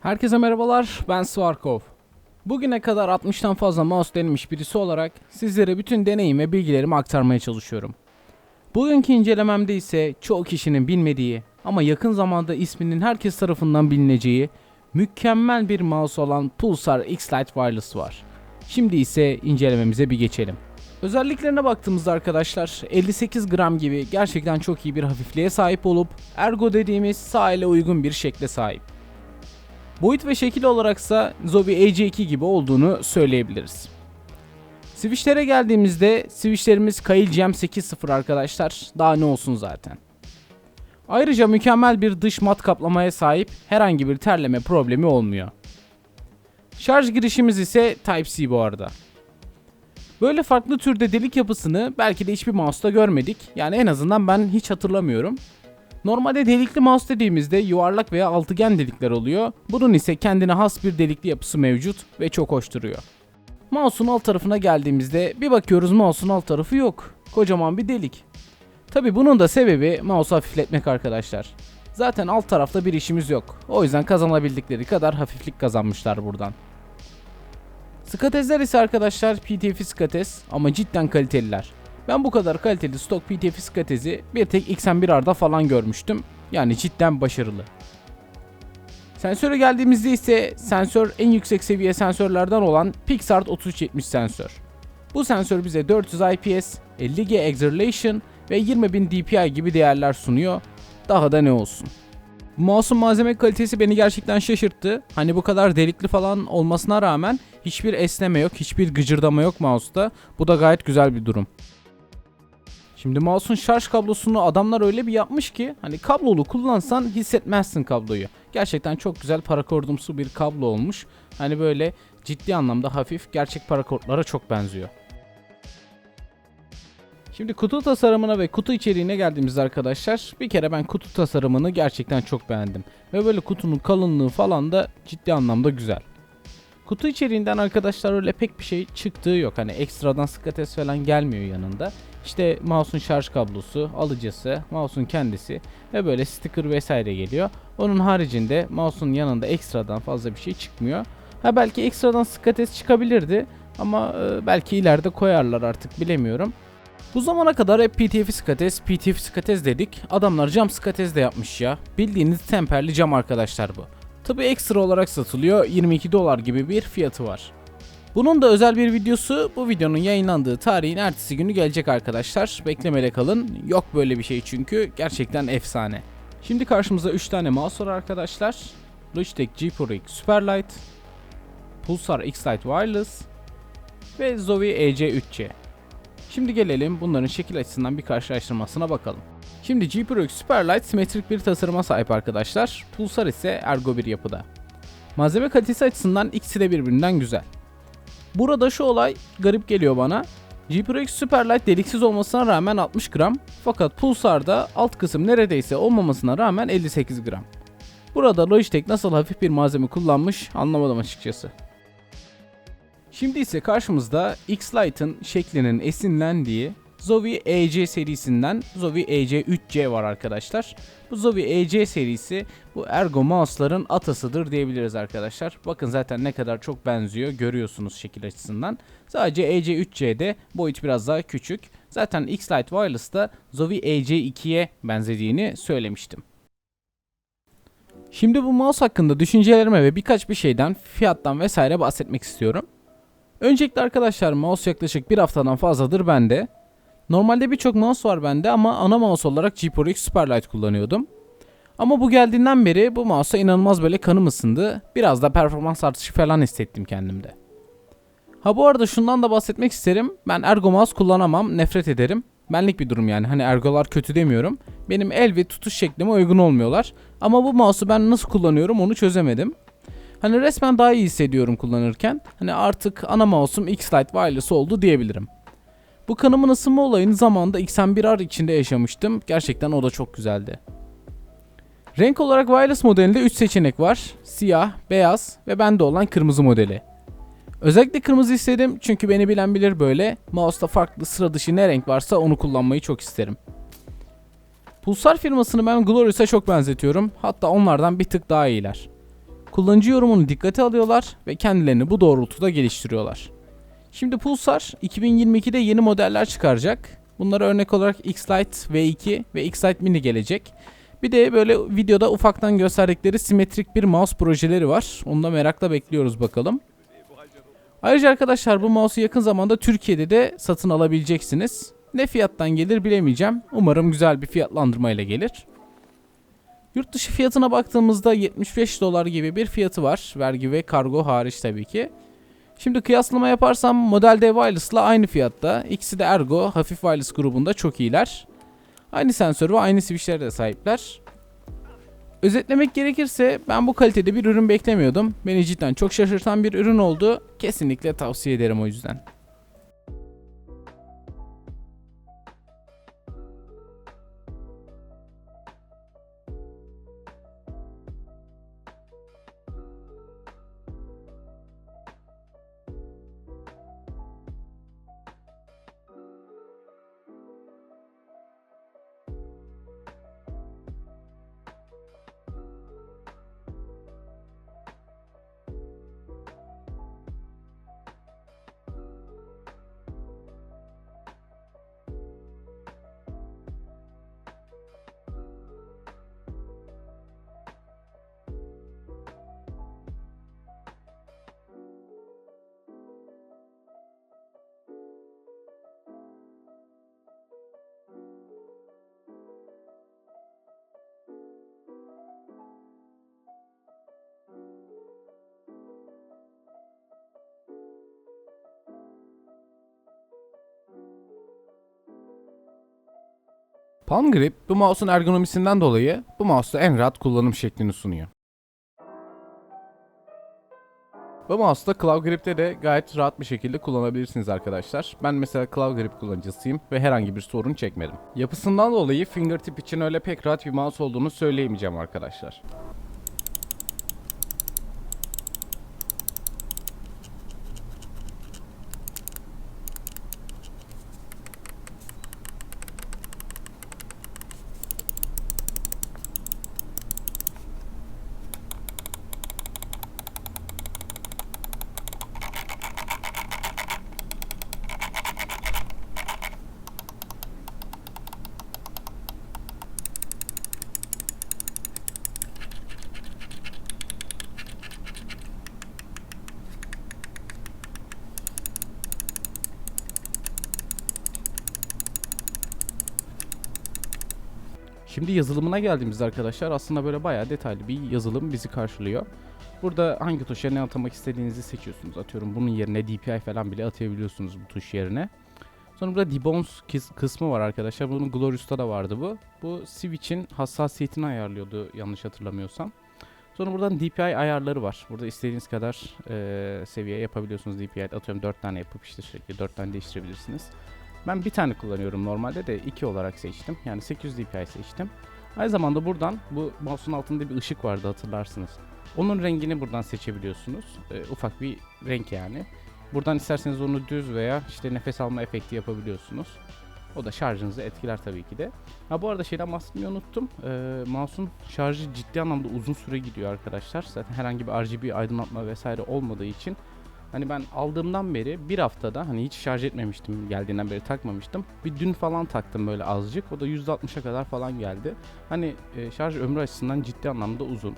Herkese merhabalar, ben Svarkov. Bugüne kadar 60'tan fazla mouse denemiş birisi olarak sizlere bütün deneyim ve bilgilerimi aktarmaya çalışıyorum. Bugünkü incelememde ise çoğu kişinin bilmediği ama yakın zamanda isminin herkes tarafından bilineceği mükemmel bir mouse olan Pulsar X-Lite Wireless var. Şimdi ise incelememize bir geçelim. Özelliklerine baktığımızda arkadaşlar 58 gram gibi gerçekten çok iyi bir hafifliğe sahip olup ergo dediğimiz sağ ele uygun bir şekle sahip. Boyut ve şekil olaraksa Zobi AJ2 gibi olduğunu söyleyebiliriz. Switch'lere geldiğimizde switch'lerimiz Kail GM8.0 arkadaşlar. Daha ne olsun zaten. Ayrıca mükemmel bir dış mat kaplamaya sahip herhangi bir terleme problemi olmuyor. Şarj girişimiz ise Type-C bu arada. Böyle farklı türde delik yapısını belki de hiçbir mouse'da görmedik. Yani en azından ben hiç hatırlamıyorum. Normalde delikli mouse dediğimizde yuvarlak veya altıgen delikler oluyor. Bunun ise kendine has bir delikli yapısı mevcut ve çok hoş duruyor. Mouse'un alt tarafına geldiğimizde bir bakıyoruz mouse'un alt tarafı yok. Kocaman bir delik. Tabi bunun da sebebi mouse'u hafifletmek arkadaşlar. Zaten alt tarafta bir işimiz yok. O yüzden kazanabildikleri kadar hafiflik kazanmışlar buradan. Skatezler ise arkadaşlar PTF skates ama cidden kaliteliler. Ben bu kadar kaliteli stok PTF skatezi bir tek XM1R'da falan görmüştüm. Yani cidden başarılı. Sensöre geldiğimizde ise sensör en yüksek seviye sensörlerden olan Pixart 3370 sensör. Bu sensör bize 400 IPS, 50G Acceleration ve 20000 DPI gibi değerler sunuyor. Daha da ne olsun. Mouse'un malzeme kalitesi beni gerçekten şaşırttı. Hani bu kadar delikli falan olmasına rağmen hiçbir esneme yok, hiçbir gıcırdama yok mouse'da. Bu da gayet güzel bir durum. Şimdi mouse'un şarj kablosunu adamlar öyle bir yapmış ki hani kablolu kullansan hissetmezsin kabloyu. Gerçekten çok güzel parakordumsu bir kablo olmuş. Hani böyle ciddi anlamda hafif gerçek parakortlara çok benziyor. Şimdi kutu tasarımına ve kutu içeriğine geldiğimizde arkadaşlar bir kere ben kutu tasarımını gerçekten çok beğendim. Ve böyle kutunun kalınlığı falan da ciddi anlamda güzel. Kutu içeriğinden arkadaşlar öyle pek bir şey çıktığı yok. Hani ekstradan skates falan gelmiyor yanında. İşte mouse'un şarj kablosu, alıcısı, mouse'un kendisi ve böyle sticker vesaire geliyor. Onun haricinde mouse'un yanında ekstradan fazla bir şey çıkmıyor. Ha belki ekstradan skates çıkabilirdi ama e, belki ileride koyarlar artık bilemiyorum. Bu zamana kadar hep PTF skates, PTF skates dedik. Adamlar cam skates de yapmış ya. Bildiğiniz temperli cam arkadaşlar bu. Tabi ekstra olarak satılıyor 22 dolar gibi bir fiyatı var. Bunun da özel bir videosu bu videonun yayınlandığı tarihin ertesi günü gelecek arkadaşlar. Beklemede kalın. Yok böyle bir şey çünkü gerçekten efsane. Şimdi karşımıza 3 tane mouse var arkadaşlar. Logitech G Pro X Superlight, Pulsar X-Lite Wireless ve Zowie EC3C. Şimdi gelelim bunların şekil açısından bir karşılaştırmasına bakalım. Şimdi G Pro X Superlight simetrik bir tasarıma sahip arkadaşlar. Pulsar ise ergo bir yapıda. Malzeme kalitesi açısından ikisi de birbirinden güzel. Burada şu olay garip geliyor bana. G Pro X Superlight deliksiz olmasına rağmen 60 gram fakat Pulsar'da alt kısım neredeyse olmamasına rağmen 58 gram. Burada Logitech nasıl hafif bir malzeme kullanmış anlamadım açıkçası. Şimdi ise karşımızda X-Lite'ın şeklinin esinlendiği Zowie EC serisinden Zowie EC3C var arkadaşlar. Bu Zowie EC serisi bu ergo mouse'ların atasıdır diyebiliriz arkadaşlar. Bakın zaten ne kadar çok benziyor görüyorsunuz şekil açısından. Sadece EC3C'de boyut biraz daha küçük. Zaten X-Lite Wireless'ta Zowie EC2'ye benzediğini söylemiştim. Şimdi bu mouse hakkında düşüncelerime ve birkaç bir şeyden fiyattan vesaire bahsetmek istiyorum. Öncelikle arkadaşlar mouse yaklaşık bir haftadan fazladır bende. Normalde birçok mouse var bende ama ana mouse olarak G Pro X Superlight kullanıyordum. Ama bu geldiğinden beri bu mouse'a inanılmaz böyle kanım ısındı. Biraz da performans artışı falan hissettim kendimde. Ha bu arada şundan da bahsetmek isterim. Ben ergo mouse kullanamam, nefret ederim. Benlik bir durum yani. Hani ergolar kötü demiyorum. Benim el ve tutuş şeklime uygun olmuyorlar. Ama bu mouse'u ben nasıl kullanıyorum onu çözemedim. Hani resmen daha iyi hissediyorum kullanırken. Hani artık ana mouse'um X-Lite Wireless oldu diyebilirim. Bu kanımın ısınma olayını zamanında XM1R içinde yaşamıştım. Gerçekten o da çok güzeldi. Renk olarak wireless modelinde 3 seçenek var. Siyah, beyaz ve bende olan kırmızı modeli. Özellikle kırmızı istedim çünkü beni bilen bilir böyle. Mouse'da farklı sıra dışı ne renk varsa onu kullanmayı çok isterim. Pulsar firmasını ben Glorious'a çok benzetiyorum. Hatta onlardan bir tık daha iyiler. Kullanıcı yorumunu dikkate alıyorlar ve kendilerini bu doğrultuda geliştiriyorlar. Şimdi Pulsar 2022'de yeni modeller çıkaracak. Bunlara örnek olarak X-Lite V2 ve X-Lite Mini gelecek. Bir de böyle videoda ufaktan gösterdikleri simetrik bir mouse projeleri var. Onu da merakla bekliyoruz bakalım. Ayrıca arkadaşlar bu mouse'u yakın zamanda Türkiye'de de satın alabileceksiniz. Ne fiyattan gelir bilemeyeceğim. Umarım güzel bir fiyatlandırmayla gelir. Yurt dışı fiyatına baktığımızda 75 dolar gibi bir fiyatı var. Vergi ve kargo hariç tabii ki. Şimdi kıyaslama yaparsam Model D Wireless'la aynı fiyatta. İkisi de Ergo, hafif wireless grubunda çok iyiler. Aynı sensör ve aynı switchlere de sahipler. Özetlemek gerekirse ben bu kalitede bir ürün beklemiyordum. Beni cidden çok şaşırtan bir ürün oldu. Kesinlikle tavsiye ederim o yüzden. Palm Grip bu mouse'un ergonomisinden dolayı bu mouse'da en rahat kullanım şeklini sunuyor. Bu mouse'da Claw Grip'te de gayet rahat bir şekilde kullanabilirsiniz arkadaşlar. Ben mesela Claw Grip kullanıcısıyım ve herhangi bir sorun çekmedim. Yapısından dolayı fingertip için öyle pek rahat bir mouse olduğunu söyleyemeyeceğim arkadaşlar. Şimdi yazılımına geldiğimizde arkadaşlar aslında böyle bayağı detaylı bir yazılım bizi karşılıyor. Burada hangi tuşa ne atamak istediğinizi seçiyorsunuz. Atıyorum bunun yerine DPI falan bile atayabiliyorsunuz bu tuş yerine. Sonra burada debounce kısmı var arkadaşlar. Bunun Glorious'ta da vardı bu. Bu switch'in hassasiyetini ayarlıyordu yanlış hatırlamıyorsam. Sonra buradan DPI ayarları var. Burada istediğiniz kadar eee, seviye yapabiliyorsunuz DPI. Atıyorum 4 tane yapıp işte sürekli 4 tane değiştirebilirsiniz. Ben bir tane kullanıyorum normalde de 2 olarak seçtim. Yani 800 DPI seçtim. Aynı zamanda buradan bu mouse'un altında bir ışık vardı hatırlarsınız. Onun rengini buradan seçebiliyorsunuz. Ee, ufak bir renk yani. Buradan isterseniz onu düz veya işte nefes alma efekti yapabiliyorsunuz. O da şarjınızı etkiler tabii ki de. Ha bu arada şeyden bahsetmeyi unuttum. Ee, mouse'un şarjı ciddi anlamda uzun süre gidiyor arkadaşlar. Zaten herhangi bir RGB aydınlatma vesaire olmadığı için Hani ben aldığımdan beri bir haftada hani hiç şarj etmemiştim geldiğinden beri takmamıştım. Bir dün falan taktım böyle azıcık. O da %60'a kadar falan geldi. Hani e, şarj ömrü açısından ciddi anlamda uzun.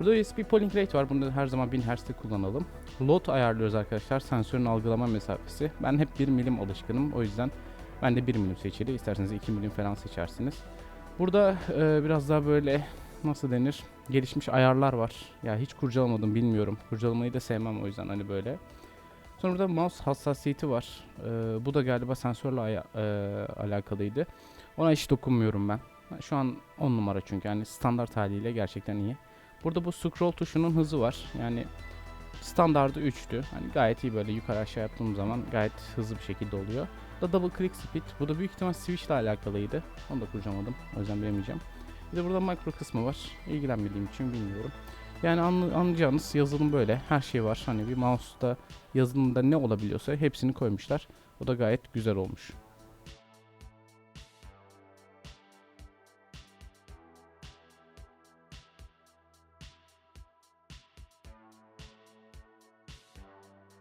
Burada USB polling rate var. Bunu her zaman 1000 Hz'de kullanalım. Load ayarlıyoruz arkadaşlar. Sensörün algılama mesafesi. Ben hep 1 milim alışkınım. O yüzden ben de 1 milim seçili. İsterseniz 2 milim falan seçersiniz. Burada e, biraz daha böyle nasıl denir? Gelişmiş ayarlar var. Ya hiç kurcalamadım bilmiyorum. Kurcalamayı da sevmem o yüzden hani böyle. Sonra burada mouse hassasiyeti var. Ee, bu da galiba sensörle e, alakalıydı. Ona hiç dokunmuyorum ben. Şu an 10 numara çünkü yani standart haliyle gerçekten iyi. Burada bu scroll tuşunun hızı var. Yani standardı 3'tü. Hani gayet iyi böyle yukarı aşağı yaptığım zaman gayet hızlı bir şekilde oluyor. Da double click speed. Bu da büyük ihtimal switch ile alakalıydı. Onu da kurcalamadım. O yüzden bilemeyeceğim. Bir de burada makro kısmı var. İlgilenmediğim için bilmiyorum. Yani anlayacağınız yazılım böyle. Her şey var. Hani bir mouse'da yazılımda ne olabiliyorsa hepsini koymuşlar. O da gayet güzel olmuş.